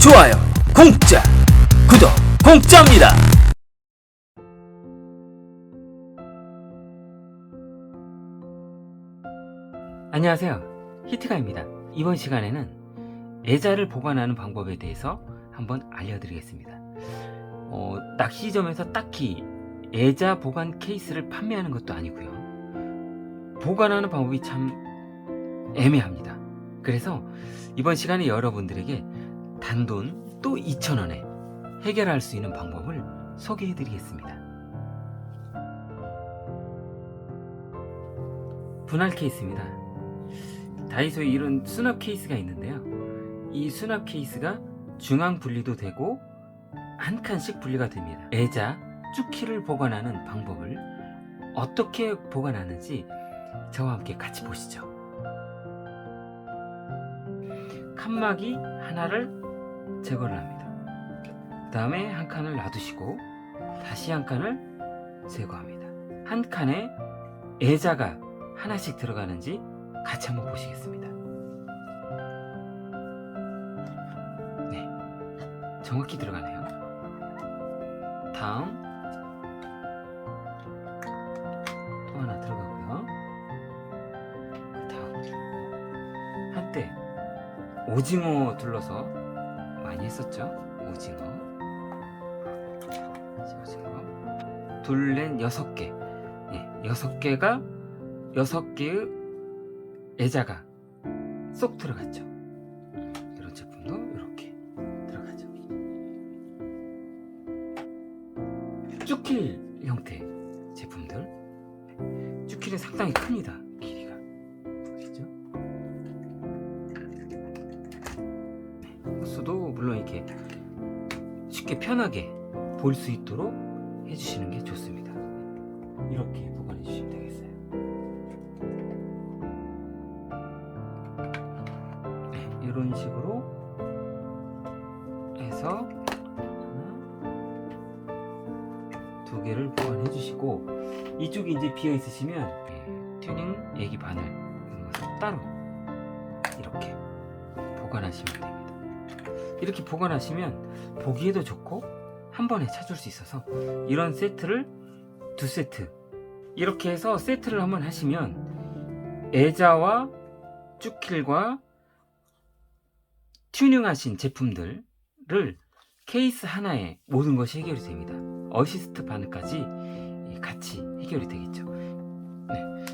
좋아요 공짜 구독 공짜입니다 안녕하세요. 히트가입니다. 이번 시간에는 애자를 보관하는 방법에 대해서 한번 알려드리겠습니다. 어, 낚시점에서 딱히 애자 보관 케이스를 판매하는 것도 아니고요. 보관하는 방법이 참 애매합니다. 그래서 이번 시간에 여러분들에게 단돈 또 2,000원에 해결할 수 있는 방법을 소개해 드리겠습니다. 분할 케이스입니다. 다이소에 이런 수납 케이스가 있는데요. 이 수납 케이스가 중앙 분리도 되고 한 칸씩 분리가 됩니다. 애자, 쭈키를 보관하는 방법을 어떻게 보관하는지 저와 함께 같이 보시죠. 칸막이 하나를 제거를 합니다. 그 다음에 한 칸을 놔두시고 다시 한 칸을 제거합니다. 한 칸에 애자가 하나씩 들어가는지 같이 한번 보시겠습니다. 네, 정확히 들어가네요. 다음 오징어 둘러서 많이 했었죠. 오징어, 오징어, 둘넷 여섯 개, 네, 여섯 개가 여섯 개의 애자가 쏙 들어갔죠. 이런 제품도 이렇게 들어가죠. 쭈킬 형태 제품들. 쭈킬은 상당히 큽니다. 물론 이렇게 쉽게 편하게 볼 수 있도록 해주시는 게 좋습니다. 이렇게 보관해 주시면 되겠어요. 네, 이런 식으로 해서 하나, 두 개를 보관해 주시고 이쪽이 이제 비어 있으시면 네, 튜닝 애기 바늘 따로 이렇게 보관하시면 됩니다. 이렇게 보관하시면 보기에도 좋고 한 번에 찾을 수 있어서 이런 세트를 두 세트 이렇게 해서 세트를 한번 하시면 애자와 쭈킬과 튜닝하신 제품들을 케이스 하나에 모든 것이 해결이 됩니다. 어시스트 바늘까지 같이 해결이 되겠죠. 네.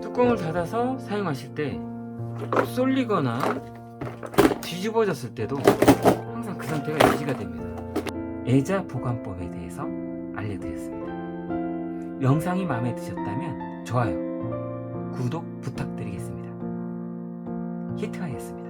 뚜껑을 닫아서 사용하실 때 쏠리거나 뒤집어졌을 때도 항상 그 상태가 유지가 됩니다. 애자 보관법에 대해서 알려드렸습니다. 영상이 마음에 드셨다면 좋아요, 구독 부탁드리겠습니다. 히트하였습니다.